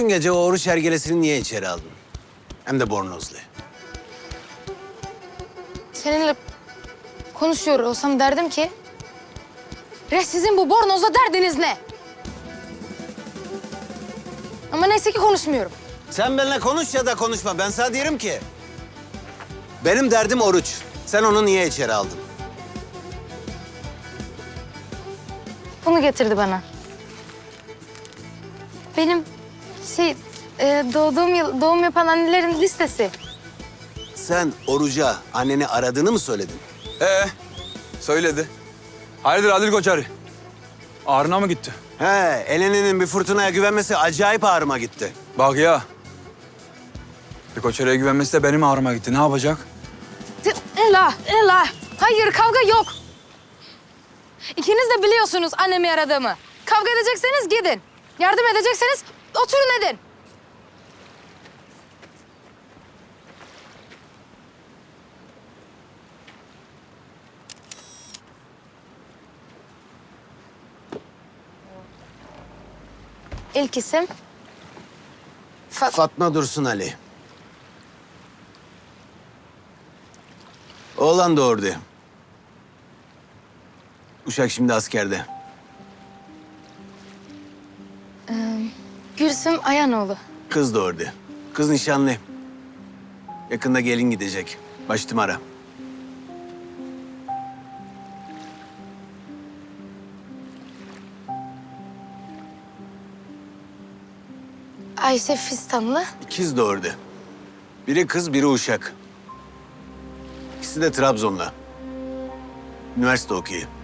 Dün gece o oruç hergelesini niye içeri aldın? Hem de bornozlu. Seninle konuşuyor olsam derdim ki... Re sizin bu bornozla derdiniz ne? Ama neyse ki konuşmuyorum. Sen benimle konuş ya da konuşma. Ben sana diyorum ki... Benim derdim oruç. Sen onu niye içeri aldın? Bunu getirdi bana. Benim şey e, doğduğum yıl doğum yapan annelerin listesi. Sen oruca anneni aradığını mı söyledin? Ee, söyledi. Hayırdır Adil Koçarı? Ağrına mı gitti? He, Eleni'nin bir fırtınaya güvenmesi acayip ağrıma gitti. Bak ya. Bir Koçarı'ya güvenmesi de benim ağrıma gitti. Ne yapacak? Ela, Ela. Hayır kavga yok. İkiniz de biliyorsunuz annemi aradığımı. Kavga edecekseniz gidin. Yardım edecekseniz oturun edin. İlk isim Fa- Fatma Dursun Ali. Oğlan doğurdu. Uşak şimdi askerde. Gülsüm Ayanoğlu. Kız doğurdu. Kız nişanlı. Yakında gelin gidecek. Baştım ara. Ayşe Fistanlı. İkiz doğurdu. Biri kız, biri uşak. İkisi de Trabzon'da. Üniversite okuyor.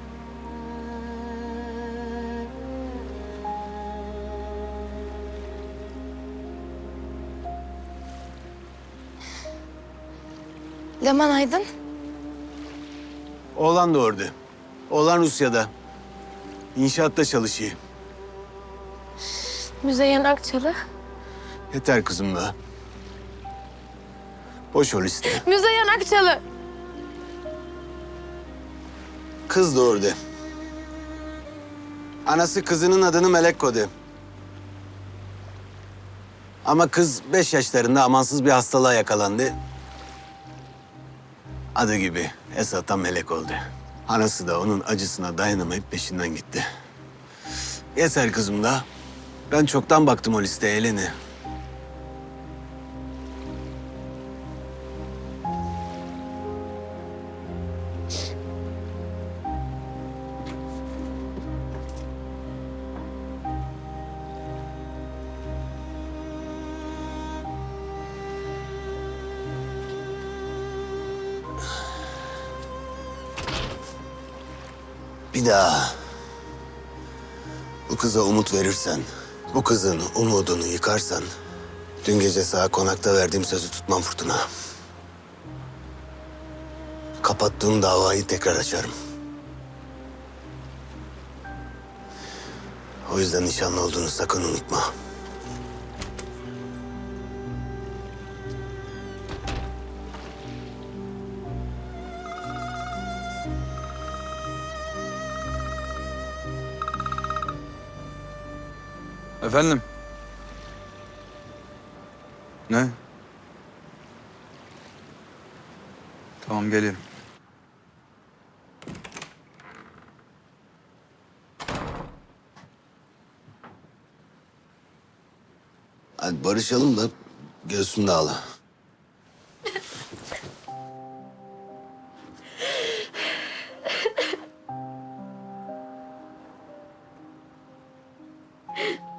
Leman Aydın. Oğlan doğurdu. Oğlan Rusya'da. İnşaatta çalışıyor. Müzeyyen Akçalı. Yeter kızım da. Boş ol iste. Müzeyyen Akçalı. Kız doğurdu. Anası kızının adını Melek koydu. Ama kız beş yaşlarında amansız bir hastalığa yakalandı. Adı gibi Esat'a melek oldu. Anası da onun acısına dayanamayıp peşinden gitti. Yeter kızım da. Ben çoktan baktım o listeye Eleni. Bir daha bu kıza umut verirsen, bu kızın umudunu yıkarsan... ...dün gece sana konakta verdiğim sözü tutmam Fırtına. Kapattığım davayı tekrar açarım. O yüzden nişanlı olduğunu sakın unutma. Efendim? Ne? Tamam gelirim. Hadi barışalım da göğsümde ağla.